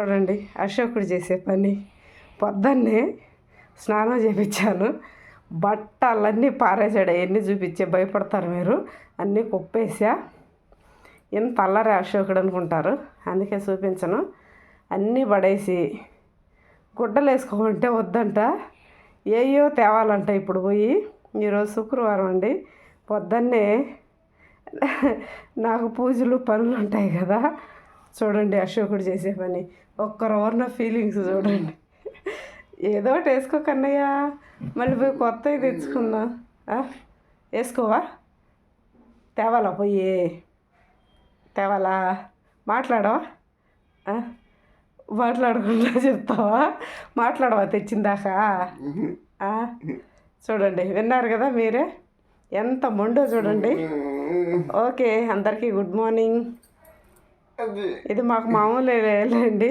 చూడండి అశోకుడు చేసే పని. పొద్దున్నే స్నానం చేపించాను. బట్టలన్నీ పారేశాడు. అవన్నీ చూపించే భయపడతారు మీరు? అన్నీ కుప్పేసా ఇంత అల్లరి అశోకుడు అనుకుంటారు. అందుకే చూపించను. అన్నీ పడేసి గుడ్డలు వేసుకోమంటే వద్దంట. ఏయో తేవాలంట ఇప్పుడు పోయి. ఈరోజు శుక్రవారం అండి. పొద్దున్నే నాకు పూజలు పనులు ఉంటాయి కదా. చూడండి అశోకుడు చేసే పని. ఒక్కరు ఉన్న ఫీలింగ్స్ చూడండి. ఏదో ఒకటి వేసుకో కన్నయ్య. మళ్ళీ పోయి కొత్తవి తెచ్చుకుందా? వేసుకోవా? తేవాలా పోయి? తేవాలా? మాట్లాడవా? మాట్లాడకుండా చెప్తావా? మాట్లాడవా తెచ్చిందాకా చూడండి విన్నారు కదా మీరే? ఎంత మొండో చూడండి. ఓకే అందరికీ గుడ్ మార్నింగ్ ఇది మాకు మామూలు మామూలేండి